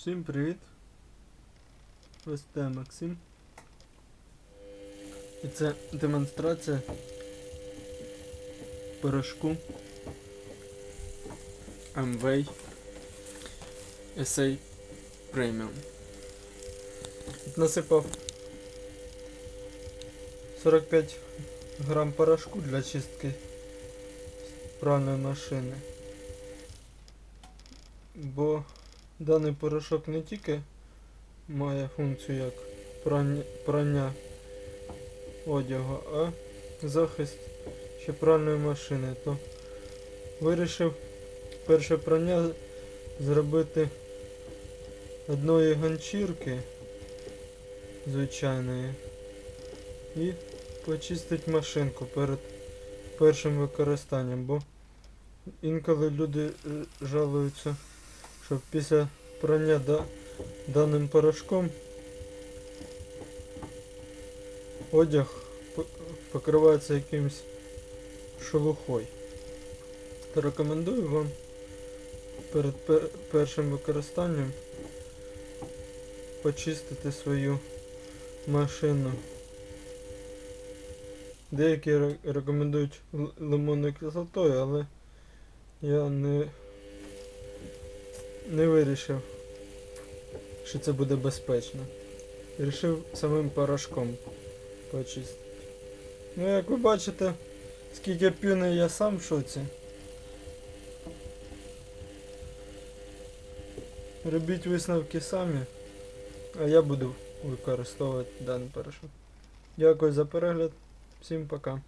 Всім привіт. Ось це Максим. І це демонстрація порошку Amway SA Premium. Насипав 45 грам порошку для чистки пральної машини. Бо Даний порошок не тільки має функцію як прання, одягу, а захист ще пральної машини, то вирішив перше прання зробити одної ганчірки звичайної і почистити машинку перед першим використанням, бо інколи люди е, жалуються що після прання да, даним порошком одяг покривається якимось шелухою. То рекомендую вам перед пер- першим використанням почистити свою машину. Деякі рекомендують лимонною кислотою, але я не не вирішив, що це буде безпечно. Рішив самим порошком почистити. Ну, як ви бачите, скільки піни я сам в шоці. Робіть висновки самі, а я буду використовувати даний порошок. Дякую за перегляд. Всім пока.